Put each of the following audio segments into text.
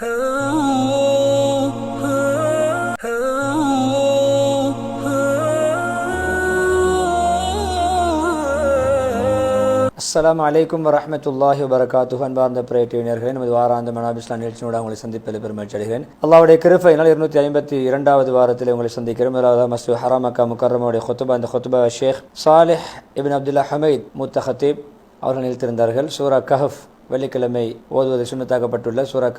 அஸ்லாம் அலைக்கும் வரமத்துல்லாஹி வரகாத்து அன்பார்ந்த பிரேட்டிவினர்களே நமது வாராந்த மனாபிஸ்லாம் நிகழ்ச்சியோட உங்களை சந்திப்பதில் பெருமகிழ்ச்சி அடைகிறேன். அல்லாவுடைய கிருப்பையினால் இருநூத்தி ஐம்பத்தி இரண்டாவது வாரத்தில் உங்களை சந்திக்கிறோம். முதலாவது மஸ்து ஹராமக்கா முக்கரமுடைய ஹொத்துபா இந்த khutba Sheikh Salih ibn Abdullah Hameed மூத்த ஹத்தீப் அவர்கள் நிறுத்திருந்தார்கள் சூரா கஹப் வெள்ளிக்கிழமை ஓதுவது சுண்ணத்தாக்கப்பட்டுள்ள சூரா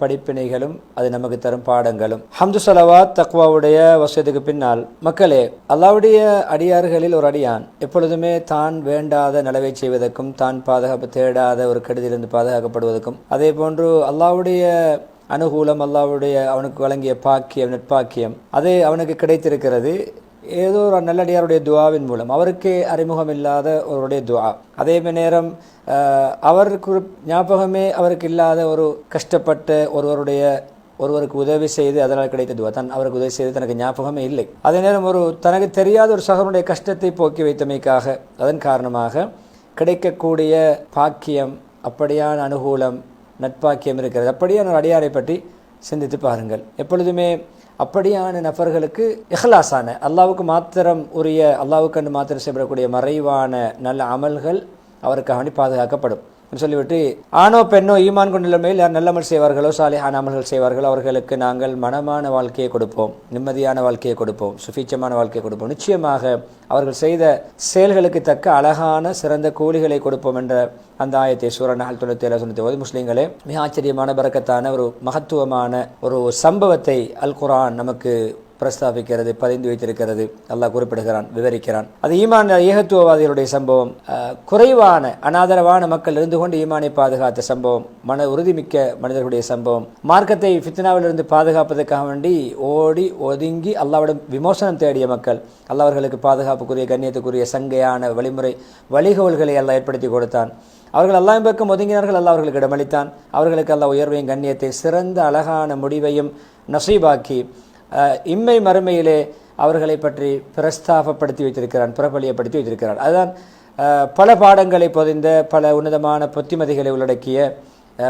படிப்பினைகளும் அது நமக்கு தரும் பாடங்களும். ஹம்து சலவாத் தக்வாவுடைய வசதிக்கு பின்னால் மக்களே அல்லாவுடைய அடியார்களில் ஒரு அடியான் எப்பொழுதுமே தான் வேண்டாத நலவை செய்வதற்கும் தான் பாதுகாப்பு தேடாத ஒரு கெடுதியிலிருந்து பாதுகாக்கப்படுவதற்கும் அதே போன்று அல்லாவுடைய அனுகூலம் அல்லாவுடைய அவனுக்கு வழங்கிய பாக்கியம் நட்பாக்கியம் அது அவனுக்கு கிடைத்திருக்கிறது. ஏதோ ஒரு நல்லடியாருடைய துவாவின் மூலம். அவருக்கே அறிமுகம் இல்லாத ஒருவருடைய துவா. அதே நேரம் அவர் அவருக்கு ஞாபகமே அவருக்கு இல்லாத ஒரு கஷ்டப்பட்ட ஒருவருடைய ஒருவருக்கு உதவி செய்து அதனால் கிடைத்த துவா. தன் அவருக்கு உதவி செய்து தனக்கு ஞாபகமே இல்லை. அதே நேரம் ஒரு தனக்கு தெரியாத ஒரு சகோனுடைய கஷ்டத்தை போக்கி வைத்தமைக்காக அதன் காரணமாக கிடைக்கக்கூடிய பாக்கியம் அப்படியான அனுகூலம் நட்பாக்கியம் இருக்கிறது. அப்படியான ஒரு அடியாரை பற்றி சிந்தித்து பாருங்கள். எப்பொழுதுமே அப்படியான நபர்களுக்கு இஹ்லாஸான அல்லாவுக்கு மாத்திரம் உரிய அல்லாவுக்கு மாத்திரம் செய்யப்படக்கூடிய மறைவான நல்ல அமல்கள் அவருக்காக பாதுகாக்கப்படும். சொல்லிவிட்டு ஆணோ பெண்ணோ ஈமான் கொண்டுள்ளமையில் யார் நல்லமல் செய்வார்களோ சாலிஹான அமல்கள் செய்வார்களோ அவர்களுக்கு நாங்கள் மனமான வாழ்க்கையை கொடுப்போம் நிம்மதியான வாழ்க்கையை கொடுப்போம் சுபீச்சமான வாழ்க்கையை கொடுப்போம். நிச்சயமாக அவர்கள் செய்த செயல்களுக்கு தக்க அழகான சிறந்த கூலிகளை கொடுப்போம் என்ற அந்த ஆயத்தை சூரநாள் நாள் தொண்ணூத்தி ஏழு தொண்ணூத்தி ஒன்பது முஸ்லீம்களே மிக ஆச்சரியமான பறக்கத்தான ஒரு மகத்துவமான ஒரு சம்பவத்தை அல் குரான் நமக்கு பிரஸ்தாபிக்கிறது பதிந்து வைத்திருக்கிறது. அல்லாஹ் குறிப்பிடுகிறான் விவரிக்கிறான். அது ஈமான் ஏகத்துவவாதிகளுடைய சம்பவம். குறைவான அனாதரவான மக்கள் இருந்து கொண்டு ஈமானை பாதுகாத்த சம்பவம். மன உறுதிமிக்க மனிதர்களுடைய சம்பவம். மார்க்கத்தை ஃபித்னாவிலிருந்து பாதுகாப்பதற்காக வேண்டி ஓடி ஒதுங்கி அல்லாவிடம் விமோசனம் தேடிய மக்கள். அல்லாவர்களுக்கு பாதுகாப்புக்குரிய கண்ணியத்துக்குரிய சங்கையான வழிமுறை வழிகோல்களை எல்லாம் ஏற்படுத்தி கொடுத்தான். அவர்கள் எல்லாம் பக்கம் ஒதுங்கினார்கள் அல்ல அவர்களுக்கு இடமளித்தான். அவர்களுக்கு அல்லாஹ் உயர்வையும் கண்ணியத்தை சிறந்த அழகான முடிவையும் நசீபாக்கி இம்மை மறுமையிலே அவர்களை பற்றி பிரஸ்தாபப்படுத்தி வைத்திருக்கிறான் பிரபலியப்படுத்தி வைத்திருக்கிறான். அதுதான் பல பாடங்களை பொதிந்த பல உன்னதமான புத்திமதிகளை உள்ளடக்கிய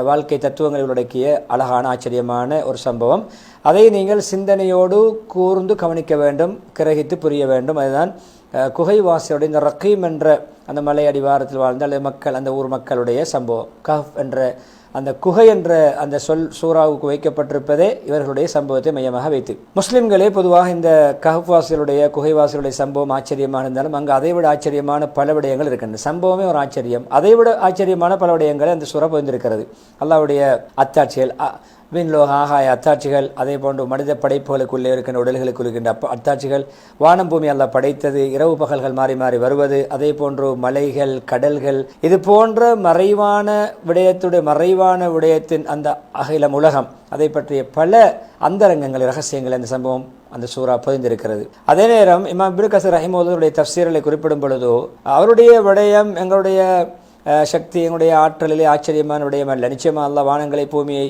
வாழ்க்கை தத்துவங்களை உள்ளடக்கிய அழகான ஆச்சரியமான ஒரு சம்பவம். அதை நீங்கள் சிந்தனையோடு கூர்ந்து கவனிக்க வேண்டும் கிரகித்து புரிய வேண்டும். அதுதான் அஹ், குகைவாசியோட இந்த ரக்கீம் என்ற அந்த மலை அடிவாரத்தில் வாழ்ந்த அல்லது மக்கள் அந்த ஊர் மக்களுடைய சம்பவம். கஃப் என்ற அந்த குகை என்ற அந்த சொல் சூறாவுக்கு வைக்கப்பட்டிருப்பதே இவர்களுடைய சம்பவத்தை மையமாக வைத்து. முஸ்லிம்களே பொதுவாக இந்த கஹப்வாசிகளுடைய குகைவாசிகளுடைய சம்பவம் ஆச்சரியமாக இருந்தாலும் அங்கு அதைவிட ஆச்சரியமான பல விடயங்கள் இருக்கின்றன. சம்பவமே ஒரு ஆச்சரியம். அதைவிட ஆச்சரியமான பல விடயங்களை அந்த சுர புரிந்திருக்கிறது. அல்லாவுடைய அத்தாட்சியல் அ- விண்லோக ஆகாய அத்தாட்சிகள் அதே போன்று மனித படைப்புகளுக்குள்ளே இருக்கின்ற உடல்களுக்கு இருக்கின்ற அப்ப அத்தாட்சிகள் வானம் பூமி அல்ல படைத்தது இரவு பகல்கள் மாறி மாறி வருவது அதே போன்று மலைகள் கடல்கள் இது போன்ற மறைவான விடயத்துடைய மறைவான விடயத்தின் அந்த அகிலம் உலகம். அதை பற்றிய பல அந்தரங்கங்கள் ரகசியங்கள் அந்த சம்பவம் அந்த சூறா பதிந்திருக்கிறது. அதே நேரம் இமாம் பிருகசர் கசர் ரஹிமோதனுடைய தப்சீரலை குறிப்பிடும் பொழுதோ அவருடைய விடயம் எங்களுடைய சக்தி எங்களுடைய ஆற்றலிலே ஆச்சரியமான விடயம் அல்ல. நிச்சயமாக வானங்களை பூமியை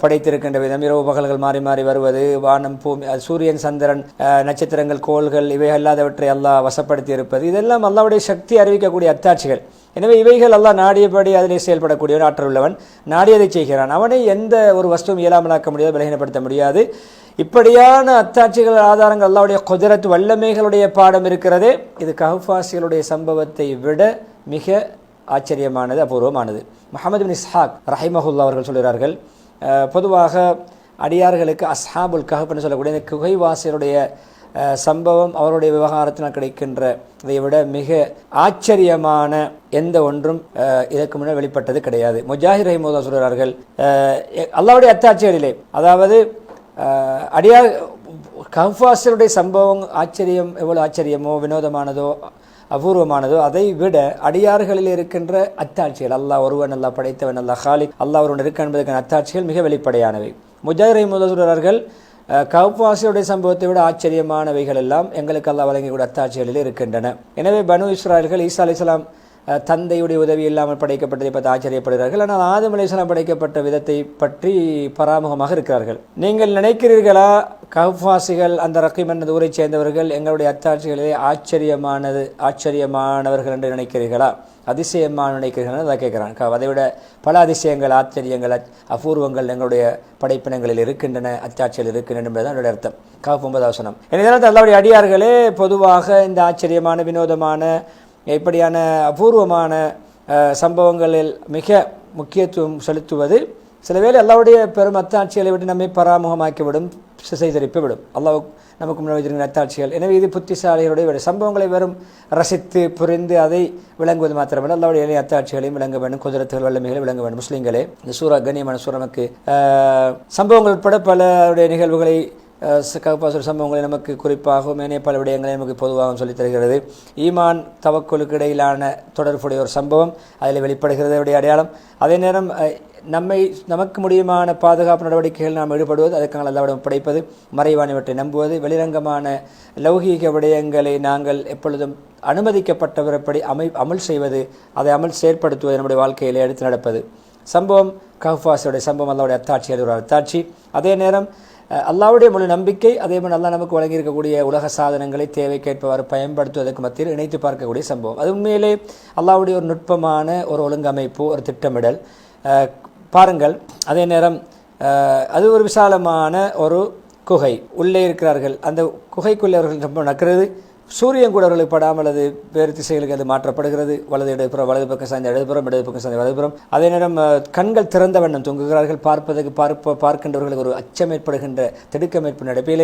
படைத்திருக்கின்ற விதம். இரவு பகல்கள் மாறி மாறி வருவது வானம் பூமி சூரியன் சந்திரன் நட்சத்திரங்கள் கோள்கள் இவை அல்லாதவற்றை அல்லாஹ் வசப்படுத்தி இருப்பது இதெல்லாம் அல்லாவுடைய சக்தி அறிவிக்கக்கூடிய அத்தாட்சிகள். எனவே இவைகள் எல்லாம் நாடியபடி அதிலே செயல்படக்கூடியவன் ஆற்றல் உள்ளவன் நாடியதை செய்கிறான். அவனை எந்த ஒரு வஸ்துவும் இயலாமலாக்க முடியாது பலகீனப்படுத்த முடியாது. இப்படியான அத்தாட்சிகள் ஆதாரங்கள் அல்லாவுடைய குதிரத் வல்லமைகளுடைய பாடம் இருக்கிறதே இது கஹ்ஃபாசிகளுடைய சம்பவத்தை விட மிக ஆச்சரியமானது அபூர்வமானது. முகமது பின் இஸ்ஹாக் ரஹிமஹுல்லா அவர்கள் சொல்கிறார்கள் பொதுவாக அடியார்களுக்கு அஸ்ஹாபுல் கஹப்னு சொல்லக்கூடிய இந்த குகைவாசியருடைய சம்பவம் அவருடைய விவகாரத்தினால் கிடைக்கின்ற இதை விட மிக ஆச்சரியமான எந்த ஒன்றும் இதற்கு முன்னர் வெளிப்பட்டது கிடையாது. முஜாஹிர் ரஹிமோதா சொல்கிறார்கள் அல்லாவுடைய எ- அதாவது அடியார் கஹ்வாசருடைய சம்பவம் ஆச்சரியம் எவ்வளோ ஆச்சரியமோ வினோதமானதோ அபூர்வமானதோ அதை விட அடியார்களில் இருக்கின்ற அத்தாட்சிகள் அல்லாஹ் ஒருவன் அல்லாஹ் படைத்தவன் அல்லாஹ் ஹாலிக் அல்லாஹ் ஒருவன் இருக்க என்பதற்கான அத்தாட்சிகள் மிக வெளிப்படையானவை. முஜாஹிரை முதல்வர்கள் கவுப்பாசியுடைய சம்பவத்தை விட ஆச்சரியமானவைகள் எல்லாம் எங்களுக்கு அல்லாஹ் வழங்கக்கூடிய அத்தாட்சிகளில் இருக்கின்றன. எனவே பனு இஸ்ராயல்கள் ஈசா அலிஸ்லாம் தந்தையுடைய உதவி இல்லாமல் படைக்கப்பட்டதை பற்றி ஆச்சரியப்படுகிறார்கள். ஆனால் ஆதமலேசனம் படைக்கப்பட்ட விதத்தை பற்றி பராமுகமாக இருக்கிறார்கள். நீங்கள் நினைக்கிறீர்களா கஹ்வாசிகள் அந்த ரக்கீம் என்ற ஊரைச் சேர்ந்தவர்கள் எங்களுடைய அத்தாட்சிகளே ஆச்சரியமானது ஆச்சரியமானவர்கள் என்று நினைக்கிறீர்களா? அதிசயமான நினைக்கிறீர்கள்? அதை கேட்குறான். க- அதை விட பல அதிசயங்கள் ஆச்சரியங்கள் அபூர்வங்கள் எங்களுடைய படைப்பினங்களில் இருக்கின்றன அத்தாட்சிகள் இருக்கின்றன என்பதுதான் என்னுடைய அர்த்தம். கஃப் ஒன்பதாசனம் இதனால் அல்லாவுடைய அடியார்களே பொதுவாக இந்த ஆச்சரியமான வினோதமான இப்படியான அபூர்வமான சம்பவங்களில் மிக முக்கியத்துவம் செலுத்துவது சில வேளை அல்லாவுடைய பெரும் அத்தாட்சிகளை விட்டு நம்மை பராமுகமாக்கிவிடும் சிசைதரிப்பு விடும் அல்லாஹ் நமக்கு முன்னாடி அத்தாட்சிகள். எனவே இது புத்திசாலிகளுடைய விட சம்பவங்களை வெறும் ரசித்து புரிந்து அதை விளங்குவது மாத்திரமல்ல. அல்லாவுடைய இளைய அத்தாட்சிகளையும் விளங்க வேண்டும். குதிரத்துகள் வல்லமைகளை விளங்க வேண்டும். முஸ்லீம்களே இந்த சூறா கண்ணியமான சூரா நமக்கு சம்பவங்கள் உட்பட பலருடைய நிகழ்வுகளை கவுப்பாசுர சம்பவங்களை நமக்கு குறிப்பாகவும் ஏனைய பல விடயங்களை நமக்கு பொதுவாகவும் சொல்லித் தருகிறது. ஈமான் தவக்குழுக்கு இடையிலான தொடர்புடைய ஒரு சம்பவம் அதில் வெளிப்படுகிறது அவருடைய அடையாளம். அதே நேரம் நம்மை நமக்கு முடியுமான பாதுகாப்பு நடவடிக்கைகள் நாம் ஈடுபடுவது அதற்கான அல்லாவிடம் படைப்பது மறைவானவற்றை நம்புவது வெளிரங்கமான லௌகீக விடயங்களை நாங்கள் எப்பொழுதும் அனுமதிக்கப்பட்டவரப்படி அமை அமல் செய்வது அதை அமல் செயற்படுத்துவது நம்முடைய வாழ்க்கையில் எடுத்து நடப்பது. சம்பவம் கஹ்வாஸுடைய சம்பவம் அல்லாவுடைய அத்தாட்சி அது ஒரு அத்தாட்சி. அதே நேரம் அல்லாவுடைய முழு நம்பிக்கை அதே போல் நல்லா நமக்கு வழங்கியிருக்கக்கூடிய உலக சாதனங்களை தேவைக்கேற்பவாறு பயன்படுத்துவதற்கு மத்தியில் இணைத்து பார்க்கக்கூடிய சம்பவம். அது உண்மையிலே அல்லாவுடைய ஒரு நுட்பமான ஒரு ஒழுங்கமைப்பு ஒரு திட்டமிடல். பாருங்கள் அதே நேரம் அது ஒரு விசாலமான ஒரு குகை. உள்ளே இருக்கிறார்கள். அந்த குகைக்குள்ளே அவர்கள் ரொம்ப நடக்கிறது சூரியன் கூட அவர்களுக்கு படாமல் அது வேறு திசைகளுக்கு அது மாற்றப்படுகிறது. வலது இடப்புறம் வலது பக்கம் சாய்ந்த இடதுபுறம் இடது பக்கம் சாய்ந்த வலதுபுறம் அதே நேரம் கண்கள் திறந்த வண்ணம் தொங்குகிறார்கள். பார்ப்பதற்கு பார்ப்ப பார்க்கின்றவர்களுக்கு ஒரு அச்சம் ஏற்படுகின்ற திடுக்கம் ஏற்படும்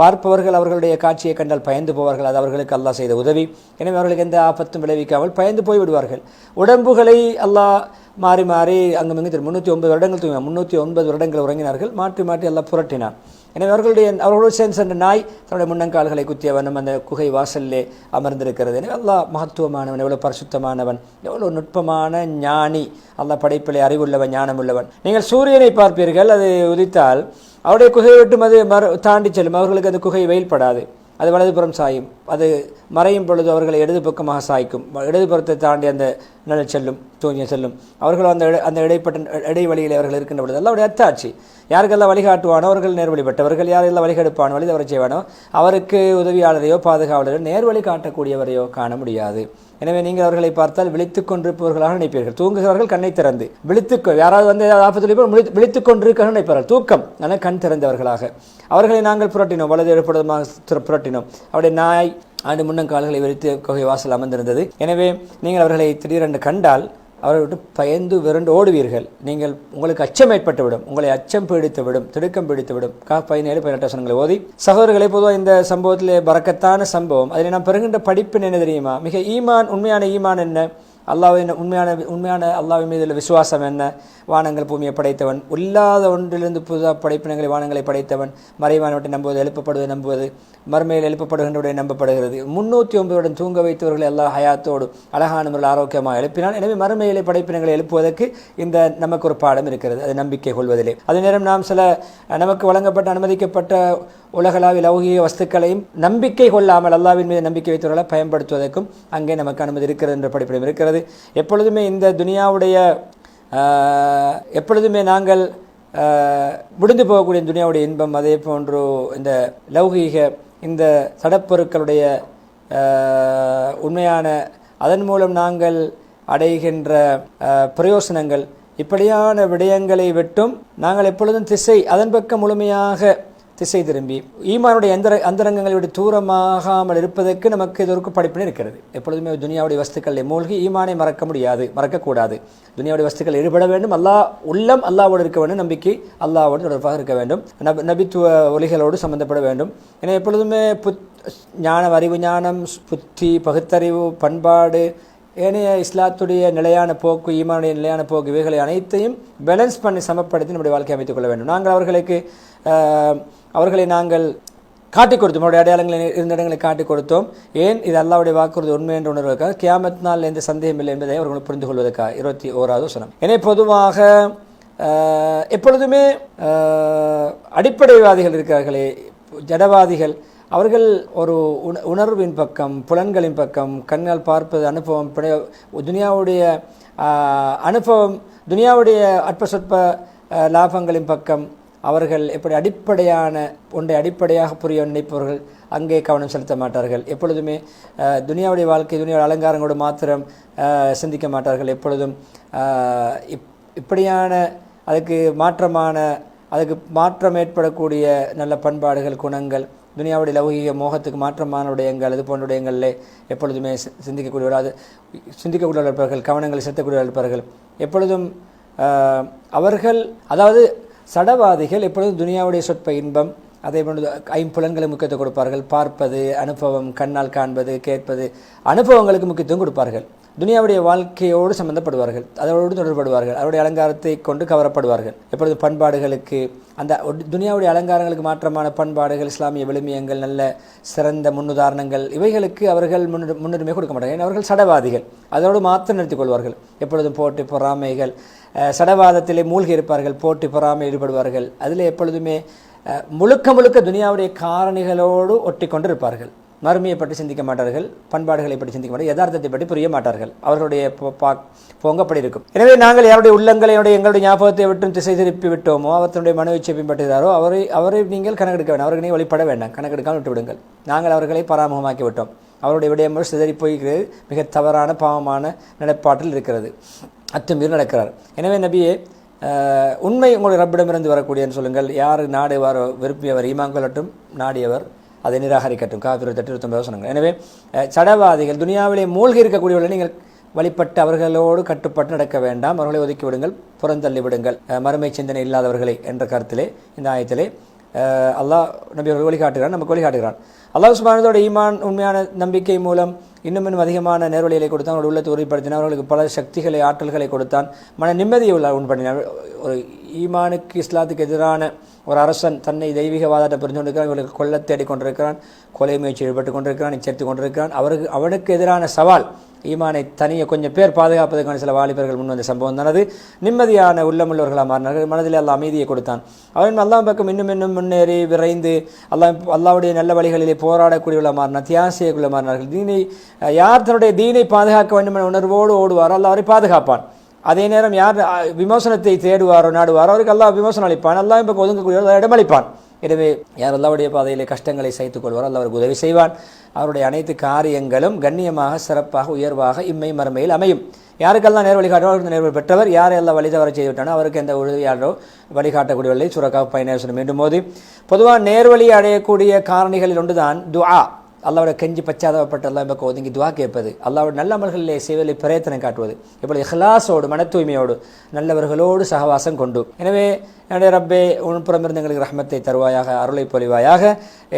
பார்ப்பவர்கள் அவர்களுடைய காட்சியை கண்டால் பயந்து போவார்கள். அது அவர்களுக்கு அல்லாஹ் செய்த உதவி. எனவே அவர்களுக்கு எந்த ஆபத்தும் விளைவிக்காமல் பயந்து போய்விடுவார்கள் உடம்புகளை அல்லாஹ் மாறி மாறி அங்கு மிகுந்த முந்நூற்றி ஒன்பது வருடங்கள் தூங்கினார் முந்நூற்றி ஒன்பது வருடங்கள் உறங்கினார்கள். மாற்றி மாற்றி எல்லாம் புரட்டினார் எனவே அவர்களுடைய அவர்களோடு சேர்ந்து சென்ற நாய் தன்னுடைய முன்னங்கால்களை குத்திய வண்ணம் அந்த குகை வாசலிலே அமர்ந்திருக்கிறது. எனவே அல்லாஹ் மகத்துவமானவன் எவ்வளோ பரிசுத்தமானவன் எவ்வளோ நுட்பமான ஞானி அல்லாஹ் படைப்பிலே அறிவுள்ளவன் ஞானம் உள்ளவன் நீங்கள் சூரியனை பார்ப்பீர்கள் அது உதித்தால் அவருடைய குகையை விட்டும் அது மறு தாண்டி செல்லும். அவர்களுக்கு அந்த குகை வெயில்படாது. அது வலதுபுறம் சாயும். அது மறையும் பொழுது அவர்களை இடது பக்கமாக சாய்க்கும். இடதுபுறத்தை தாண்டி அந்த நிழல் செல்லும் தூங்கி செல்லும். அவர்கள் அந்த அந்த இடைப்பட்ட இடைவெளியில் அவர்கள் இருக்கின்ற பொழுது எல்லாம் அவருடைய அத்தாட்சி. யாருக்கெல்லாம் வழிகாட்டுவானோ அவர்கள் நேர்வழிப்பட்டவர்கள் யாரெல்லாம் வழிகெடுப்பானோ வழி தவறு செய்வானோ அவருக்கு உதவியாளரையோ பாதுகாவலரையோ நேர்வழி காட்டக்கூடியவரையோ காண முடியாது. எனவே நீங்கள் அவர்களை பார்த்தால் விழித்துக் கொண்டிருப்பவர்களாக நினைப்பீர்கள். தூங்குகிறவர்கள் கண்ணை திறந்து விழித்துக்கொ யாராவது வந்து ஏதாவது ஆபத்தில் விழித்துக் கொண்டிருக்கிறார்கள் நினைப்பார்கள். தூக்கம் ஆனால் கண் திறந்தவர்களாக. அவர்களை நாங்கள் புரட்டினோம். வலது இடப்படுவதாக புரட்டினோம். அவருடைய நாய் ஆண்டு முன்னங்கால்களை விரித்து குகை வாசல் அமர்ந்திருந்தது. எனவே நீங்கள் அவர்களை திடீரென்று கண்டால் அவரை விட்டு பயந்து விரண்டு ஓடுவீர்கள். நீங்கள் உங்களுக்கு அச்சம் ஏற்பட்டுவிடும் உங்களை அச்சம் பிடித்து விடும் திடுக்கம் பிடித்துவிடும். கா பதினேழு பதினெட்டு வசனங்களை ஓதி. சகோதரர்களை பொதுவாக இந்த சம்பவத்திலே பறக்கத்தான சம்பவம். அதில் நாம் பெறுகின்ற படிப்பு என்ன தெரியுமா? மிக ஈமான் உண்மையான ஈமான் என்ன? அல்லாவின் உண்மையான உண்மையான அல்லாவின் மீது உள்ள விசுவாசம் என்ன? வானங்கள் பூமியை படைத்தவன். இல்லாத ஒன்றிலிருந்து புதுதாக படைப்பினங்களை வானங்களை படைத்தவன். மறைவானவற்றை நம்புவது எழுப்பப்படுவதை நம்புவது மறுமையில் எழுப்பப்படுகின்றவுடைய நம்பப்படுகிறது. முன்னூற்றி ஒன்பதுடன் தூங்க வைத்தவர்களை எல்லா ஹயாத்தோடு அழகான முறையில் ஆரோக்கியமாக எழுப்பினால் எனவே மறுமையிலே படைப்பினங்களை எழுப்புவதற்கு இந்த நமக்கு ஒரு பாடம் இருக்கிறது. அது நம்பிக்கை கொள்வதிலே. அதே நேரம் நாம் சில நமக்கு வழங்கப்பட்ட அனுமதிக்கப்பட்ட உலகளாவிய லௌகிக வஸ்துக்களையும் நம்பிக்கை கொள்ளாமல் அல்லாவின் மீது நம்பிக்கை வைத்தவர்களை பயன்படுத்துவதற்கும் அங்கே நமக்கு அனுமதி இருக்கிறது என்ற படிப்பிடம் இருக்கிறது. எப்பொழுதுமே இந்த துனியாவுடைய எப்பொழுதுமே நாங்கள் முடிந்து போகக்கூடிய துனியாவுடைய இன்பம் அதே போன்று இந்த லௌகீக இந்த சடப்பொருட்களுடைய உண்மையான அதன் மூலம் நாங்கள் அடைகின்ற பிரயோசனங்கள் இப்படியான விடயங்களை விட்டும் நாங்கள் எப்பொழுதும் திசை அதன் பக்கம் முழுமையாக திசை திரும்பி. ஈமானுடைய எந்த அந்தரங்கங்களுடைய தூரமாகாமல் இருப்பதற்கு நமக்கு இது ஒரு படிப்பினை இருக்கிறது. எப்பொழுதுமே துனியாவுடைய வஸ்துக்களை மூழ்கி ஈமானை மறக்க முடியாது மறக்கக்கூடாது. துனியாவுடைய வஸ்துக்கள் ஈடுபட வேண்டும். அல்லாஹ் உள்ளம் அல்லாவோடு இருக்க வேண்டும். நம்பிக்கை அல்லாவோடு தொடர்பாக இருக்க வேண்டும். நப நபித்துவ ஒலிகளோடு சம்மந்தப்பட வேண்டும். என எப்பொழுதுமே புத் ஞானம் அறிவு ஞானம் புத்தி பகுத்தறிவு பண்பாடு ஏனைய இஸ்லாத்துடைய நிலையான போக்கு ஈமானுடைய நிலையான போக்கு இவைகளை அனைத்தையும் பேலன்ஸ் பண்ணி சமப்படுத்தி நம்முடைய வாழ்க்கையை அமைத்துக் கொள்ள வேண்டும். நாங்கள் அவர்களுக்கு அவர்களை நாங்கள் காட்டிக் கொடுத்தோம். அவருடைய அடையாளங்களை இருந்த இடங்களை காட்டிக் கொடுத்தோம். ஏன்? இது அல்லாவுடைய வாக்குறுதி உண்மை என்று உணர்வதற்காக கியாமத் நாள் எந்த சந்தேகம் இல்லை என்பதை அவர்களை புரிந்து கொள்வதற்காக இருபத்தி ஓராவது வசனம். எனவே பொதுவாக எப்பொழுதுமே அடிப்படைவாதிகள் இருக்கிறார்களே ஜடவாதிகள். அவர்கள் ஒரு உண உணர்வின் பக்கம் புலன்களின் பக்கம் கண்ணால் பார்ப்பது அனுபவம் பிழை- துனியாவுடைய அனுபவம் துனியாவுடைய அற்ப சொற்ப லாபங்களின் பக்கம் அவர்கள் எப்படி அடிப்படையான ஒன்றை அடிப்படையாக புரிய நினைப்பவர்கள் அங்கே கவனம் செலுத்த மாட்டார்கள். எப்பொழுதுமே துனியாவுடைய வாழ்க்கை துனியாவுடைய அலங்காரங்களோடு மாத்திரம் சிந்திக்க மாட்டார்கள். எப்பொழுதும் இப் இப்படியான அதுக்கு மாற்றமான அதுக்கு மாற்றம் ஏற்படக்கூடிய நல்ல பண்பாடுகள் குணங்கள் துனியாவுடைய லௌகிக மோகத்துக்கு மாற்றமான விடயங்கள் இது போன்ற விடயங்களிலே எப்பொழுதுமே சி- சிந்திக்கக்கூடியவர்கள் அது சிந்திக்கக்கூடியவர்கள் இருப்பார்கள் கவனங்களை செலுத்தக்கூடியவர்கள் இருப்பார்கள். எப்பொழுதும் அவர்கள் அதாவது சடவாதிகள் எப்பொழுதும் துனியாவுடைய சொற்ப இன்பம் அதே போன்று ஐம்புலன்களை முக்கியத்துவம் கொடுப்பார்கள். பார்ப்பது அனுபவம் கண்ணால் காண்பது கேட்பது அனுபவங்களுக்கு முக்கியத்துவம் கொடுப்பார்கள். துனியாவுடைய வாழ்க்கையோடு சம்பந்தப்படுவார்கள். அதோடு தொடர்படுவார்கள். அவருடைய அலங்காரத்தை கொண்டு கவரப்படுவார்கள். எப்பொழுது பண்பாடுகளுக்கு அந்த துனியாவுடைய அலங்காரங்களுக்கு மாற்றமான பண்பாடுகள் இஸ்லாமிய விழுமியங்கள் நல்ல சிறந்த முன்னுதாரணங்கள் இவைகளுக்கு அவர்கள் முன்னு முன்னுரிமை கொடுக்க மாட்டார்கள் அவர்கள் சடவாதிகள். அதோடு மாற்றம் நிறுத்திக் கொள்வார்கள். எப்பொழுதும் போட்டு பொறாமைகள் சடவாதத்திலே மூழ்கி இருப்பார்கள் போட்டி பொறாமை ஈடுபடுவார்கள். அதில் எப்பொழுதுமே முழுக்க முழுக்க துனியாவுடைய காரணிகளோடு ஒட்டி கொண்டு இருப்பார்கள் மறுமையை பற்றி சிந்திக்க மாட்டார்கள் பண்பாடுகளை பற்றி சிந்திக்க மாட்டார்கள் யதார்த்தத்தை பற்றி புரிய மாட்டார்கள். அவர்களுடைய பொங்கப்படி பா- போங்கப்படி இருக்கும். எனவே நாங்கள் யாருடைய உள்ளங்களை எங்களுடைய ஞாபகத்தை விட்டும் திசை திருப்பி விட்டோமோ அவர்களுடைய மன இச்சை பின்பற்றுகிறாரோ அவரை அவரை நீங்கள் கணக்கெடுக்க வேண்டாம். அவர்களை வழிபட வேண்டாம். கணக்கெடுக்காமல் விட்டுவிடுங்கள் நாங்கள் அவர்களை பராமுகமாக்கி விட்டோம். அவருடைய விடயங்கள் சிதறி போய்கிறது. மிக தவறான பாவமான நிலைப்பாட்டில் இருக்கிறது. அத்துமீறி நடக்கிறார். எனவே நபியே உண்மை உங்களுடைய ரப்பிடமிருந்து வரக்கூடியன்னு சொல்லுங்கள். யார் நாடுவாரோ விரும்பியவர் ஈமான் கொள்ளட்டும் நாடியவர் அதை நிராகரிக்கட்டும். காவிரி தட்டிருத்தம் யோசனங்கள் எனவே சடவாதிகள் துனியாவிலே மூழ்கி இருக்கக்கூடியவர்களை நீங்கள் வழிபட்டு அவர்களோடு கட்டுப்பட்டு நடக்க வேண்டாம். அவர்களை ஒதுக்கி விடுங்கள் புறந்தள்ளி விடுங்கள். மறுமை சிந்தனை இல்லாதவர்களை என்ற கருத்திலே இந்த ஆயத்திலே அல்லாஹ் நபி அவர்கள் வழிகாட்டுகிறான் நமக்கு வழிகாட்டுகிறான் அல்லாஹ் சுபானதோட ஈமான் உண்மையான நம்பிக்கை மூலம் இன்னும் இன்னும் அதிகமான நேர்வழிகளை கொடுத்தான். அவருடைய உள்ளத்தை உறுதிப்படுத்தினார் அவர்களுக்கு பல சக்திகளை ஆற்றல்களை கொடுத்தான். மன நிம்மதியை உள்ள உண்பண்ணினார் ஒரு ஈமானுக்கு இஸ்லாத்துக்கு எதிரான ஒரு அரசன் தன்னை தெய்வீகவாதத்தை புரிந்து கொண்டிருக்கிறான் இவர்களுக்கு கொல்ல தேடி கொண்டிருக்கிறான் கொலை முயற்சி ஈடுபட்டு கொண்டிருக்கிறான் எச்சரித்து கொண்டிருக்கிறான். அவருக்கு அவனுக்கு எதிரான சவால் ஈமானை தனியை கொஞ்சம் பேர் பாதுகாப்பதற்கான சில வாலிபர்கள் முன் வந்த சம்பவம் தான் நிம்மதியான உள்ளமுள்ளவர்களாக மாறினார்கள். மனதில் எல்லாம் அமைதியை கொடுத்தான். அவன் அல்லாஹ் பக்கம் இன்னும் இன்னும் முன்னேறி விரைந்து அல்லா அல்லாவுடைய நல்ல வழிகளிலே போராடக்கூடியவர்களாக மாறினார் தியாகம் செய்யக்குள்ள மாறினார்கள். தீனை யார் தன்னுடைய தீனை பாதுகாக்க வேண்டும் என்ற உணர்வோடு ஓடுவாரோ அல்ல அவரை பாதுகாப்பான். அதே நேரம் யார் விமோசனத்தை தேடுவாரோ நாடுவாரோ அவருக்கு எல்லாம் விமோசனம் அளிப்பான். எல்லாம் இப்போ ஒதுங்கக்கூடிய இடமளிப்பான். எனவே யார் அல்லாவுடைய பாதையிலே கஷ்டங்களை சைத்துக் கொள்வாரோ அல்ல அவருக்கு உதவி செய்வான். அவருடைய அனைத்து காரியங்களும் கண்ணியமாக சிறப்பாக உயர்வாக இம்மை மறுமையில் அமையும். யாருக்கெல்லாம் நேர் வழிகாட்டோ அவருக்கு நேர்வழி பெற்றவர். யாரெல்லாம் வழி தவற செய்துவிட்டானோ அவருக்கு எந்த உதவியாளரோ வழிகாட்டக்கூடியவர்களை சுரக்கா பயணம் மீண்டும் போது பொதுவாக நேர்வழி அடையக்கூடிய காரணிகளில் ஒன்றுதான் துஆ. அல்லாவோட கெஞ்சி பச்சாதாபப்பட்டு அல்லாஹ் பக்கம் ஒதுங்கி துவா கேட்பது. அல்லாவோட நல்ல அமல்களிலே செய்வதில் பிரயத்தனம் காட்டுவது. இப்பொழுது இஹ்லாஸோடு மன தூய்மையோடு நல்லவர்களோடு சகவாசம் கொண்டு. எனவே என்னுடைய ரப்பே உள்புறமிருந்து எங்களுக்கு ரஹமத்தை தருவாயாக அருளை பொழிவாயாக.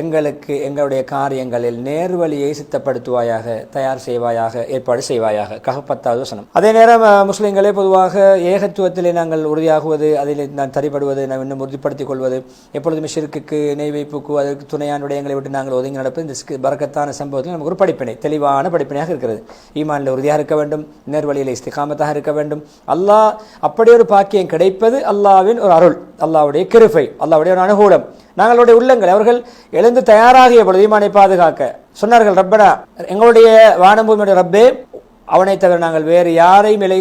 எங்களுக்கு எங்களுடைய காரியங்களில் நேர்வழியை சித்தப்படுத்துவாயாக தயார் செய்வாயாக ஏற்பாடு செய்வாயாக. கஹப்பத்தாவது வசனம். அதே நேரம் முஸ்லீம்களே பொதுவாக ஏகத்துவத்திலே நாங்கள் உறுதியாகுவது அதில் நான் தரிப்படுவது நான் இன்னும் உறுதிப்படுத்திக் கொள்வது எப்பொழுதுமே ஷிருக்கு நெய் வைப்புக்கு அதற்கு துணையான விடயங்களை விட்டு நாங்கள் ஒதுங்கி நடப்பது இந்த பறக்கத்தான சம்பவத்தில் நமக்கு ஒரு படிப்பினை தெளிவான படிப்பினையாக இருக்கிறது. ஈமானில் உறுதியாக இருக்க வேண்டும் நேர்வழியில் இஸ்திகாமத்தாக இருக்க வேண்டும். அல்லாஹ் அப்படி ஒரு பாக்கியம் கிடைப்பது அல்லாவின் ஒரு அருள். அல்லாவுடைய கிருபை அல்லாவுடைய ஒரு அனுகூலம். நாங்களுடைய உள்ளங்கள் அவர்கள் எழுந்து தயாராகிய பொழுது ஈமானை பாதுகாக்க. சொன்னார்கள் ரப்பனா எங்களுடைய வானபூமியுடைய ரப்பே அவனை தவிர நாங்கள் வேறு யாரையும் இலை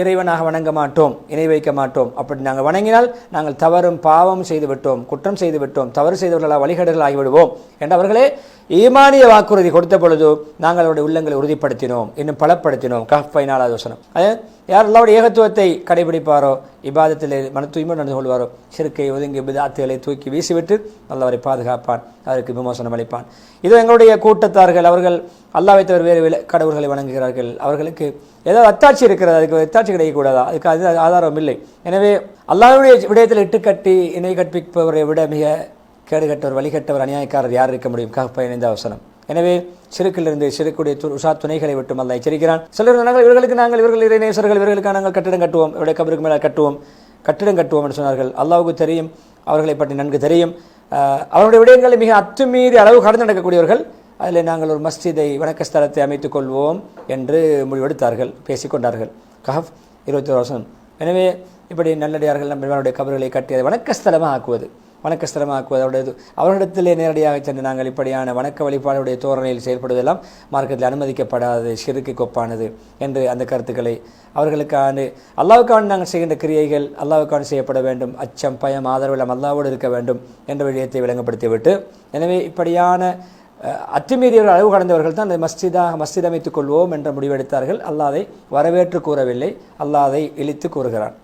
இறைவனாக வணங்க மாட்டோம் இணை வைக்க மாட்டோம். அப்படி நாங்கள் வணங்கினால் நாங்கள் தவறும் பாவம் செய்து விட்டோம் குற்றம் செய்து விட்டோம் தவறு செய்தவர்களால் வழிகேடுகள் ஆகிவிடுவோம் என்று அவர்களே ஈமானிய வாக்குறுதி கொடுத்த பொழுது நாங்கள் அவருடைய உள்ளங்களை உறுதிப்படுத்தினோம். இன்னும் பலப்படுத்தினோம். கஃபை நாலாவது வசனம் அது யார் அல்லாவுடைய ஏகத்துவத்தை கடைபிடிப்பாரோ இபாதத்தில் மன தூய்மை நடந்து கொள்வாரோ சிறுக்கை ஒதுங்கி பிதாத்துகளை தூக்கி வீசிவிட்டு நல்லவரை பாதுகாப்பான் அவருக்கு விமோசனம் அளிப்பான். இது எங்களுடைய கூட்டத்தார்கள் அவர்கள் அல்லாவை தவிர வேறு வில- கடவுள்களை வணங்குகிறார்கள். அவர்களுக்கு ஏதாவது அத்தாட்சி இருக்கிறது? அதுக்கு அத்தாட்சி கிடைக்கக்கூடாதா? அதுக்கு அது ஆதாரம் இல்லை எனவே அல்லாவுடைய விடயத்தில் இட்டுக்கட்டி இணை கற்பிப்பவரை விட மிக கேடுகட்டவர் வழிகட்டவர் அநியாயக்காரர் யார் இருக்க முடியும்? கஹ்ப இணைந்த அவசரம். எனவே சிறுக்கிலிருந்து சிறுக்குடைய உஷா துணைகளை விட்டும் அல்ல எச்சரிக்கிறான் சிலர் நாங்கள் இவர்களுக்கு நாங்கள் இவர்கள் இறைநேசர்கள் இவர்களுக்கு நாங்கள் கட்டிடம் கட்டுவோம். இவருடைய கபருக்கு மேலே கட்டுவோம். கட்டிடம் கட்டுவோம் என்று சொன்னார்கள். அல்லாவுக்கு தெரியும் அவர்களை பற்றி நன்கு தெரியும். அவருடைய விடயங்களை மிக அத்துமீறி அளவு கடந்து நடக்கக்கூடியவர்கள் அதில் நாங்கள் ஒரு மஸ்ஜிதை வணக்க ஸ்தலத்தை அமைத்துக் கொள்வோம் என்று முடிவெடுத்தார்கள் பேசிக்கொண்டார்கள். கஹப் இருபத்தி ஒரு வருஷம் எனவே இப்படி நல்லடியார்கள் நம்மளுடைய கபர்களை கட்டி அதை வணக்கஸ்தலமாக ஆக்குவது. வணக்கஸ்தலமாக்குவது அவருடைய நேரடியாக சென்று நாங்கள் இப்படியான வணக்க வழிபாடுடைய தோரணையில் செயல்படுவதெல்லாம் மார்க்கத்தில் அனுமதிக்கப்படாது சிறுக்கு கொப்பானது என்று அந்த கருத்துக்களை அவர்களுக்கான அல்லாவுக்கான நாங்கள் செய்கின்ற கிரியைகள் அல்லாவுக்கான செய்யப்பட வேண்டும் அச்சம் பயம் ஆதரவு அல்லாவோடு இருக்க வேண்டும் என்ற விடயத்தை விளங்கப்படுத்திவிட்டு எனவே இப்படியான அஹ், அத்துமீறியவர்கள் அளவு கடந்தவர்கள் தான் அந்த மஸ்ஜிதாக மஸ்ஜித் அமைத்துக் கொள்வோம் என்ற முடிவெடுத்தார்கள். அல்லாதை வரவேற்று கூறவில்லை. அல்லாதை இழித்து கூறுகிறான்.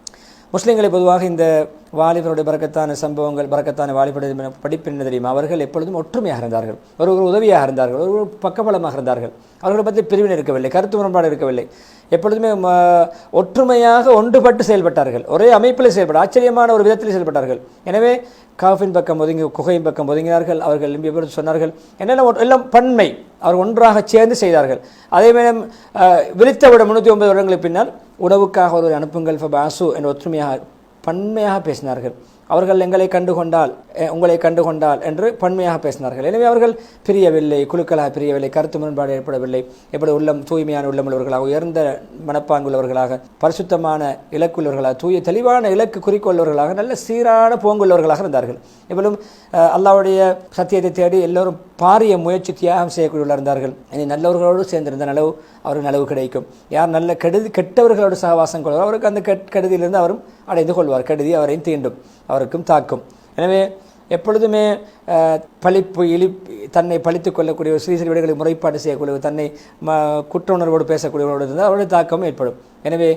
முஸ்லீம்களை பொதுவாக இந்த வாலிபருடைய பறக்கத்தான சம்பவங்கள் பறக்கத்தான வாலிபருடைய படிப்பு என்ன தெரியுமா? அவர்கள் எப்பொழுதும் ஒற்றுமையாக இருந்தார்கள். ஒரு ஒரு உதவியாக இருந்தார்கள் ஒரு ஒரு பக்கபலமாக இருந்தார்கள். அவர்களை பற்றி பிரிவினை இருக்கவில்லை கருத்து முரண்பாடு இருக்கவில்லை. எப்பொழுதுமே ஒற்றுமையாக ஒன்றுபட்டு செயல்பட்டார்கள். ஒரே அமைப்பில் செயல்பட ஆச்சரியமான ஒரு விதத்தில் செயல்பட்டார்கள். எனவே காஃபின் பக்கம் ஒதுங்கி குகையின் பக்கம் ஒதுங்கினார்கள். அவர்கள் எம்பி சொன்னார்கள் என்னென்ன ஒ- எல்லாம் பன்மை. அவர் ஒன்றாக சேர்ந்து செய்தார்கள். அதே மேலும் விழித்த விட முன்னூற்றி ஒன்பது வருடங்களுக்கு பின்னால் உணவுக்காக ஒருவர் அனுப்புங்கள் ஃபபாசு என்று ஒற்றுமையாக பன்மையாக பேசினார்கள். அவர்கள் எங்களை கண்டுகொண்டால் உங்களை கண்டுகொண்டால் என்று பன்மையாக பேசினார்கள். எனவே அவர்கள் பிரியவில்லை குழுக்களாக பிரியவில்லை கருத்து முரண்பாடு ஏற்படவில்லை. எப்படி உள்ளம் தூய்மையான உள்ளமுள்ளவர்களாக உயர்ந்த மனப்பாங்குள்ளவர்களாக பரிசுத்தமான இலக்குள்ளவர்களாக தூய தெளிவான இலக்கு குறிக்கொள்ளவர்களாக நல்ல சீரான போங்குள்ளவர்களாக இருந்தார்கள். இவளும் அல்லாவுடைய சத்தியத்தை தேடி எல்லோரும் பாரிய முயற்சி தியாகம் செய்யக்கூடியவர்களாக இருந்தார்கள். இனி நல்லவர்களோடு சேர்ந்திருந்த நலவு அவருக்கு நலவு கிடைக்கும். யார் நல்ல கெடுதி கெட்டவர்களோடு சகவாசம் கொள்வார் அவருக்கு அந்த கெட் கெடுதியிலிருந்து அவரும் அடைந்து கொள்வார். கெடுதி அவரையும் தீண்டும் அவருக்கும் தாக்கும். எனவே எப்பொழுதுமே பழிப்பு இழி தன்னை பழித்துக் கொள்ளக்கூடிய ஒரு சிறு சிறு முறைப்பாடு செய்யக்கூடிய தன்னை ம குற்ற உணர்வோடு பேசக்கூடியவர்களோடு இருந்தால் அவருடைய தாக்கம் ஏற்படும். எனவே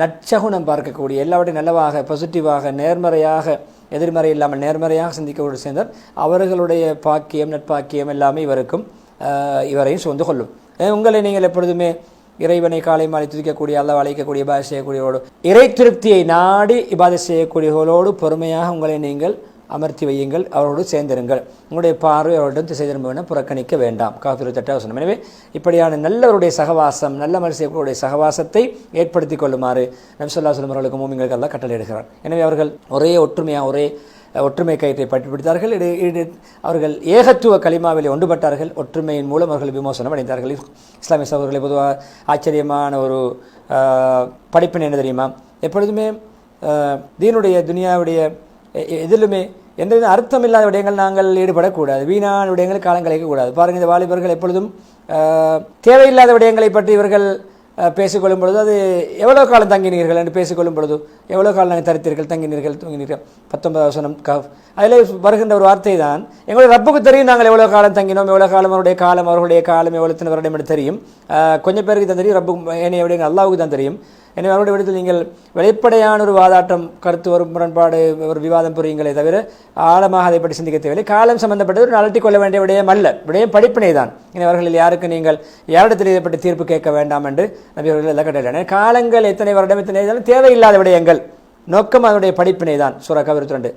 நற்சகுணம் பார்க்கக்கூடிய எல்லாவற்றையும் நல்லவாக பாசிட்டிவாக நேர்மறையாக எதிர்மறை இல்லாமல் நேர்மறையாக சிந்திக்கக்கூடிய சேர்ந்தார் அவர்களுடைய பாக்கியம் நட்பாக்கியம் எல்லாமே இவருக்கும் இவரையும் சுமந்து கொள்ளும். உங்களை நீங்கள் எப்பொழுதுமே இறைவனை காலை மாலை துதிக்கக்கூடிய அல்ல அழைக்கக்கூடிய இபாதை செய்யக்கூடியவோடு இறை திருப்தியை நாடி இபாதை செய்யக்கூடியவர்களோடு பொறுமையாக உங்களை நீங்கள் அமர்த்தி வையுங்கள் அவரோடு சேர்ந்திருங்கள். உங்களுடைய பார்வை அவரிடம் திசை திரும்ப புறக்கணிக்க வேண்டாம். காஃபிரு தட்டாவசனம். எனவே இப்படியான நல்லவருடைய சகவாசம் நல்ல மனுஷர்களுடைய சகவாசத்தை ஏற்படுத்தி கொள்ளுமாறு நபிசல்லா சொல்லம் அவர்களுக்கு மூமிங்களுக்கு எல்லாம் கட்டளையிடுகிறார் எனவே அவர்கள் ஒரே ஒற்றுமையாக ஒரே ஒற்றுமை கயிற்றை பற்றி பிடித்தார்கள் அவர்கள் ஏகத்துவ களிமாவில் ஒன்றுபட்டார்கள். ஒற்றுமையின் மூலம் அவர்கள் விமோசனம் அடைந்தார்கள். இஸ்லாமிய சகோதரர்களை பொதுவாக ஆச்சரியமான ஒரு அஹ், படிப்பினை என்ன தெரியுமா? எப்பொழுதுமே தீனுடைய துனியாவுடைய எதிலுமே எந்த வித அர்த்தமில்லாத விடயங்கள் நாங்கள் ஈடுபடக்கூடாது. வீணான விடயங்கள் காலம் கழிக்கக்கூடாது. பாருங்கள் இந்த வாலிபர்கள் எப்பொழுதும் தேவையில்லாத விடயங்களை பற்றி இவர்கள் பேசிக்கொள்ளும் பொழுது அது எவ்வளோ காலம் தங்கினீர்கள் என்று பேசிக்கொள்ளும் பொழுது எவ்வளோ காலம் நாங்கள் தரித்தீர்கள் தங்கினீர்கள் தூங்கினீர்கள். பத்தொன்பது வசனம் கஃப் அதில் வருகின்ற ஒரு வார்த்தை தான் எங்களுடைய ரப்புக்கு தெரியும் நாங்கள் எவ்வளோ காலம் தங்கினோம் எவ்வளோ காலம் அவருடைய காலம் அவர்களுடைய காலம் எவ்வளோ வருடம் என்று தெரியும். கொஞ்சம் பேருக்கு தான் தெரியும் ரப்பு ஏனைய விடயங்கள் அல்லாவுக்கு தான் தெரியும். எனவே அவருடைய விடத்தில் நீங்கள் வெளிப்படையான ஒரு வாதாட்டம் கருத்து ஒரு முரண்பாடு ஒரு விவாதம் புரியுங்களே தவிர ஆழமாக அதை பற்றி சிந்திக்க தேவையில்லை. காலம் சம்பந்தப்பட்டது ஒரு அலட்டிக் கொள்ள வேண்டிய விடயம் அல்ல. விடயம் படிப்பினை தான். இனி அவர்களில் யாருக்கு நீங்கள் யாரிடத்தில் இதை பற்றி தீர்ப்பு கேட்க வேண்டாம் என்று நபி அவர்கள் கட்டளை காலங்கள் எத்தனை வருடம் எத்தனை தேவையில்லாத விடயங்கள். நோக்கம் அதனுடைய படிப்பினை தான். சுரக்கா கவிருத்து ரெண்டு.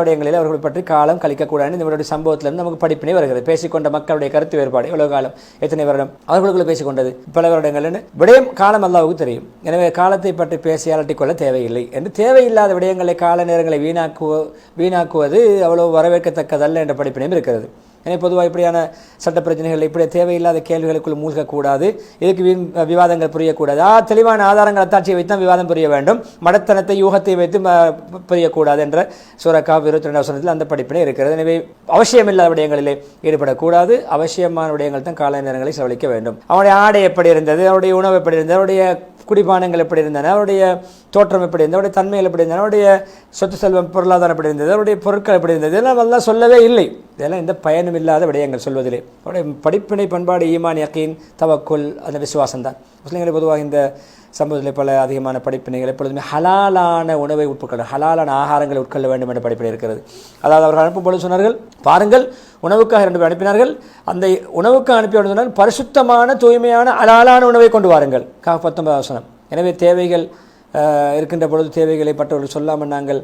விடயங்களில் அவர்களை பற்றி காலம் கழிக்கக்கூடாது. இந்த இவருடைய சம்பவத்திலிருந்து நமக்கு படிப்பினை வருகிறது. பேசிக்கொண்ட மக்களுடைய கருத்து வேறுபாடு. எவ்வளவு காலம் எத்தனை வருடம் அவர்களுக்குள்ள பேசிக்கொண்டது. பல வருடங்கள்னு விடயம் காலம் அல்லாவுக்கு தெரியும். எனவே காலத்தை பற்றி பேசி அலட்டிக்கொள்ள தேவையில்லை என்று தேவையில்லாத விடயங்களை கால நேரங்களை வீணாக்குவ வீணாக்குவது அவ்வளவு வரவேற்கத்தக்கதல்ல என்ற படிப்பினையும் இருக்கிறது. எனவே பொதுவாக இப்படியான சட்ட பிரச்சனைகள் இப்படி தேவையில்லாத கேள்விகளுக்குள் மூழ்கக்கூடாது. இதுக்கு விவாதங்கள் புரியக்கூடாது. ஆ தெளிவான ஆதாரங்கள் அத்தாட்சியை வைத்து தான் விவாதம் புரிய வேண்டும். மடத்தனத்தை யூகத்தை வைத்து புரியக்கூடாது என்ற சூரக்கா இருபத்தி ரெண்டாம் வசனத்தில் அந்த படிப்பினை இருக்கிறது. எனவே அவசியமில்லாத விடயங்களிலே ஈடுபடக்கூடாது. அவசியமான விடயங்கள் தான் கால நேரங்களை செலவழிக்க வேண்டும். அவனுடைய ஆடை எப்படி இருந்தது? அவருடைய உணவு எப்படி இருந்தது? அவருடைய குடிபானங்கள் எப்படி இருந்தன? அவருடைய தோற்றம் எப்படி இருந்தது? அவருடைய தன்மைகள் எப்படி இருந்தது அவருடைய சொத்து செல்வம் பொருளாதாரம் எப்படி இருந்தது? அவருடைய பொருட்கள் எப்படி இருந்தது? இதெல்லாம் எல்லாம் சொல்லவே இல்லை. இதெல்லாம் எந்த பயனும் இல்லாத விடயங்கள் சொல்வதிலே. அவருடைய படிப்பினை பண்பாடு ஈமான் யக்கீன் தவக்குல் அந்த விசுவாசம் தான் முஸ்லீம்களை பொதுவாக இந்த சமூகத்தில் பல அதிகமான படிப்பினைகள் எப்பொழுதுமே ஹலாலான உணவை உட்கொள்ள ஹலாலான ஆகாரங்களை உட்கொள்ள வேண்டும் என்ற படிப்பினை இருக்கிறது. அதாவது அவர்கள் அனுப்பும் பொழுது சொன்னார்கள் பாருங்கள் உணவுக்காக இரண்டு பேர் அனுப்பினார்கள். அந்த உணவுக்கு அனுப்பி சொன்னால் பரிசுத்தமான தூய்மையான ஹலாலான உணவை கொண்டு வாருங்கள். கா பத்தொன்பது வசனம். எனவே தேவைகள் இருக்கின்ற பொழுது தேவைகளை பற்றவர்கள் சொல்லாமல் நாங்கள்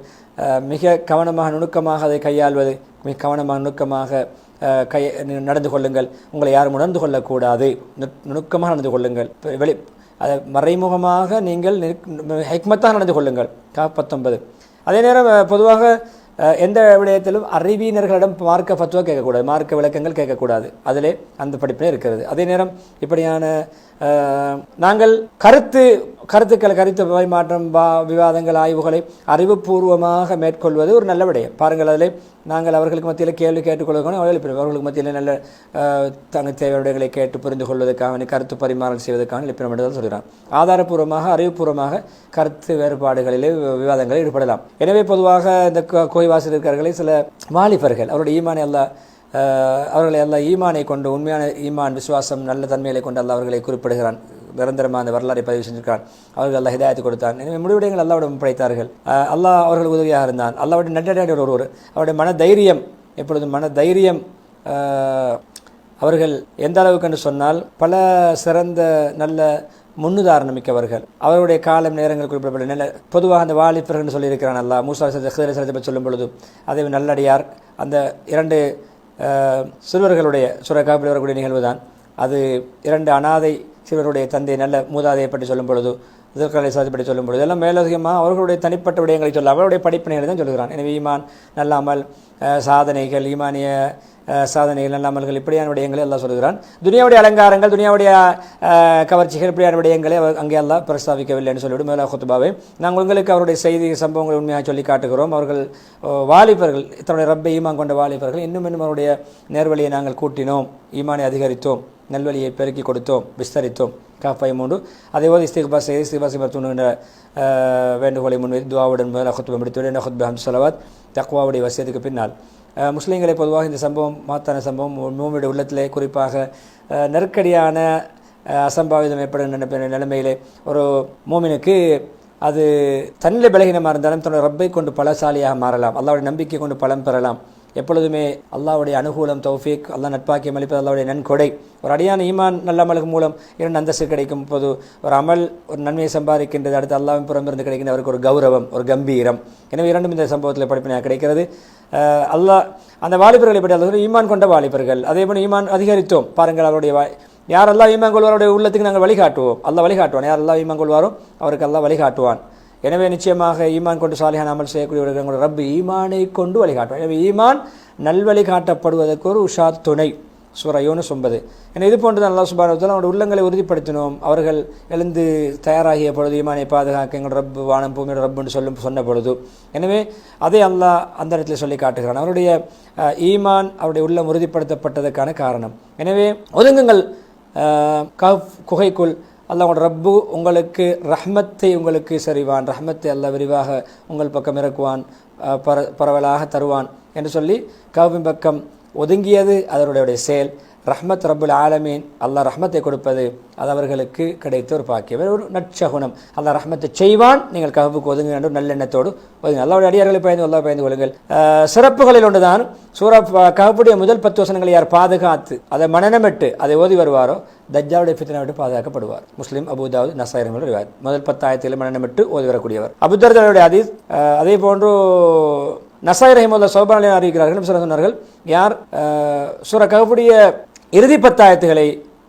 மிக கவனமாக நுணுக்கமாக அதை கையாள்வது மிக கவனமாக நுணுக்கமாக கை நடந்து கொள்ளுங்கள். உங்களை யாரும் உணர்ந்து கொள்ளக்கூடாது. நுணுக்கமாக நடந்து கொள்ளுங்கள். வெளி அதை மறைமுகமாக நீங்கள் ஹெக்மத்தாக நடந்து கொள்ளுங்கள். கா பத்தொன்பது. அதே நேரம் பொதுவாக எந்த விடயத்திலும் அறிவியினர்களிடம் மார்க்க ஃபத்துவா கேட்கக்கூடாது. மார்க்க விளக்கங்கள் கேட்கக்கூடாது. அதிலே அந்த படிப்பினை இருக்கிறது. அதே நேரம் இப்படியான நாங்கள் கருத்து கருத்துக்களை கருத்து பரிமாற்றம் வா விவாதங்கள் ஆய்வுகளை அறிவுபூர்வமாக மேற்கொள்வது ஒரு நல்ல விடயம். பாருங்கள் அதில் நாங்கள் அவர்களுக்கு மத்தியில் கேள்வி கேட்டுக்கொள்வதற்கான அவர்கள் எழுப்பினோம். அவர்களுக்கு மத்தியில் நல்ல தங்க தங்கள் தேவையுடைகளை கேட்டு புரிந்து கொள்வதற்காக கருத்து பரிமாறம் செய்வதற்கான எழுப்பினோம் என்று தான் சொல்கிறான். ஆதாரபூர்வமாக அறிவுபூர்வமாக கருத்து வேறுபாடுகளிலே விவாதங்களில் ஈடுபடலாம். எனவே பொதுவாக இந்த கோ- கோய்வாசல் இருக்கிறார்களே சில வாலிபர்கள் அவருடைய ஈமானை அல்லா அவர்களை அல்லாஹ் ஈமானை கொண்டு உண்மையான ஈமான் விசுவாசம் நல்ல தன்மைகளை கொண்டு அல்லாஹ் அவர்களை குறிப்பிடுகிறான். நிரந்தரமாக அந்த வரலாறை பதிவு செஞ்சிருக்கிறான். அவர்கள் அல்லாஹ் ஹிதாயத்து கொடுத்தான். எனவே முடிவிடங்கள் அல்லாவிடம் படைத்தார்கள். அல்லாஹ் அவர்கள் உதவியாக இருந்தான். அல்லாவுடைய நட்டடைய ஒருவர் அவருடைய மன தைரியம் எப்பொழுதும் மன தைரியம் அவர்கள் எந்த அளவுக்கு என்று சொன்னால் பல சிறந்த நல்ல முன்னுதாரணம் மிக்கவர்கள். அவருடைய காலம் நேரங்கள் குறிப்பிடப்பட்ட நில பொதுவாக அந்த வாலிபர்கள் சொல்லியிருக்கிறான் அல்லாஹ். மூசா சரத்தை பற்றி சொல்லும் பொழுது அதே நல்லடியார். அந்த இரண்டு சிறுவர்களுடைய சுரக்காப்பில் வரக்கூடிய நிகழ்வு தான் அது இரண்டு அனாதை சிறுவருடைய தந்தை நல்ல மூதாதையை பற்றி சொல்லும் பொழுது இதற்கலை சாதி பற்றி சொல்லும் பொழுது எல்லாம் மேலதிகமாக அவர்களுடைய தனிப்பட்ட விடயங்களை சொல்ல அவருடைய படிப்பினைகளை தான் சொல்கிறான் எனவே ஈமான் நல்லாமல் சாதனைகள் ஈமானிய சாதனைகள் நல்லாமல்கள் இப்படியான விடயங்களை எல்லாம் சொல்லுகிறான். துனியாவுடைய அலங்காரங்கள் துனியாவுடைய கவர்ச்சிகள் இப்படியான விடயங்களை அவர் அங்கே எல்லாம் பிரஸ்தாபிக்கவில்லை என்று சொல்லிவிடும். மேலா குத்துபாவை நாங்கள் உங்களுக்கு அவருடைய செய்தி சம்பவங்களை உண்மையாக சொல்லி காட்டுகிறோம். அவர்கள் வாலிபர்கள் தன்னுடைய ரப்பை ஈமான் கொண்ட வாலிபர்கள் இன்னும் இன்னும் அவருடைய நேர்வழியை நாங்கள் கூட்டினோம். ஈமானை அதிகரித்தோம். நல்வழியை பெருக்கி கொடுத்தோம். விஸ்தரித்தோம். காப்பாய் மூன்று. அதே போது இஸ்திகபா செய்து இஸ்திகபா செய்ய தூண்டுகின்ற வேண்டுகோளை முன்வைத்து துவாவுடன் முதல் அஹுத்துபம் முடித்து என்ன ஹுத்பு ஹம் சலவாத் தக்வாவுடைய வசியத்துக்கு பின்னால். முஸ்லீம்களை பொதுவாக இந்த சம்பவம் மாத்தான சம்பவம் மூமியுடைய உள்ளத்திலே குறிப்பாக நெருக்கடியான அசம்பாவிதம் ஏற்படும் நினைப்ப- நிலைமையிலே ஒரு மூமினுக்கு அது தன்னிலை பலகீனமாக இருந்தாலும் தன்னுடைய ரப்பை கொண்டு பலசாலியாக மாறலாம். அல்லாவுடைய நம்பிக்கை கொண்டு பலம் பெறலாம். எப்பொழுதுமே அல்லாவுடைய அனுகூலம் தௌஃபீக் அல்லாஹ் நட்பாக்கியம் அளிப்பது அல்லாவுடைய நன்கொடை. ஒரு அடியான ஈமான் நல்ல அமலுக்கு மூலம் இரண்டு அந்தஸ்து கிடைக்கும் போது ஒரு அமல் ஒரு நன்மையை சம்பாதிக்கின்றது அடுத்து அல்லாவின் புறமிருந்து கிடைக்கின்ற அவருக்கு ஒரு கௌரவம் ஒரு கம்பீரம். எனவே இரண்டும் இந்த சம்பவத்தில் படிப்பினையாக கிடைக்கிறது. அல்லாஹ் அந்த வாலிபர்களை பற்றி அல்லது ஈமான் கொண்ட வாலிபர்கள். அதே போல் ஈமான் அதிகரித்தோம். பாருங்கள் அவருடைய வா யாரெல்லாம் ஈமான் கொள்வாருடைய உள்ளத்துக்கு நாங்கள் வழிகாட்டுவோம். அல்லா வழிகாட்டுவான். யாரெல்லாம் ஈமான் கொள்வாரோ அவருக்கு அல்லா வழிகாட்டுவான். எனவே நிச்சயமாக ஈமான் கொண்டு சாலிஹான் அமல் செய்யக்கூடியவர்கள் எங்களுடைய ரப்பு ஈமானை கொண்டு வழிகாட்டுவார். எனவே ஈமான் நல்வழி காட்டப்படுவதற்கு ஒரு உஷா துணை. சுரையோன்னு சொன்பது ஒன்பது. இது போன்று தான் அல்லாஹ் சுபான அவருடைய உள்ளங்களை உறுதிப்படுத்தினோம். அவர்கள் எழுந்து தயாராகிய பொழுது ஈமானை பாதுகாக்க எங்கள் ரப்பு வானம் பூமியோட ரப்புன்னு சொல்லும் சொன்ன பொழுது. எனவே அதை அல்லாஹ் அந்த இடத்துல சொல்லி காட்டுகிறான். அவருடைய ஈமான் அவருடைய உள்ளம் உறுதிப்படுத்தப்பட்டதற்கான காரணம். எனவே ஒதுங்குங்கள் கஃப் குகைக்குள் அல்லாஹோட ரப்பு உங்களுக்கு ரஹ்மத்தை உங்களுக்கு சரிவான் ரஹ்மத்தை அல்ல விரிவாக உங்கள் பக்கம் இறக்குவான் பர பரவலாக தருவான் என்று சொல்லி கவின் பக்கம் ஒதுங்கியது அதனுடைய செயல். ரஹ்மத் ரபுல் ஆலமீன் அல்லாஹ் ரஹ்மத்தை கொடுப்பது அது அவர்களுக்கு கிடைத்த ஒரு பாக்கியம். ஒரு நற்சகுணம் அல்லாஹ் ரஹ்மத்தை செய்வான். நீங்கள் கஹபுக்கு ஒதுங்க என்று நல்லெண்ணத்தோடு ஒதுங்க அல்லாவுடைய அடியார்களை பயந்து அல்லாஹ் பயந்து கொள்ளுங்கள். சிறப்புகளில் ஒன்றுதான். சூரா கவுப்புடைய முதல் பத்து வசனங்களை யார் பாதுகாத்து அதை மனநமிட்டு அதை ஓதி வருவாரோ தஜ்ஜாவுடைய பித்தனை விட்டு பாதுகாக்கப்படுவார். முஸ்லீம் அபுதாவது நசாயிரம் ரிவாயத். முதல் பத்தாயிரத்தில் மனநமிட்டு ஓதி வரக்கூடியவர். அபுதர்தலுடைய அதி அதே போன்று நசாய் ரஹிமுல்லா சோபானில் அறிவிக்கிறார்கள். சொன்னார்கள் யார் சூர கஹபுடைய இறுதி பத்தாயத்துகளை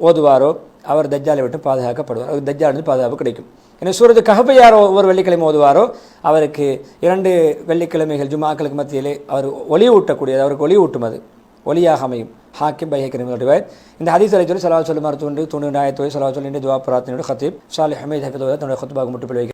ஓதுவாரோ அவர் தஜ்ஜாலை விட்டு பாதுகாக்கப்படுவார். அவர் தஜ்ஜாலிருந்து பாதுகாப்பு கிடைக்கும். என சூரத்து கஹபை ஒவ்வொரு வெள்ளிக்கிழமை ஓதுவாரோ அவருக்கு இரண்டு வெள்ளிக்கிழமைகள் ஜுமாக்களுக்கு மத்தியிலே அவர் ஒளி ஊட்டக்கூடியது அவருக்கு ஒளி ஊட்டும் அது. ஒளியாக அமையும். ஹாக்கிம் பைஹக்கிரம் இந்த ஹதீஸ் அலை சொல்லி சலவா சொல்லுமாறு துணு நாயத்தோய் சலவா சொல்லி துவா பிரார்த்தனையோட ஹத்தீப் சாலி ஹமீத் ஹஃபிதோட தன்னுடைய ஹத்துபாக முட்டுப்பில்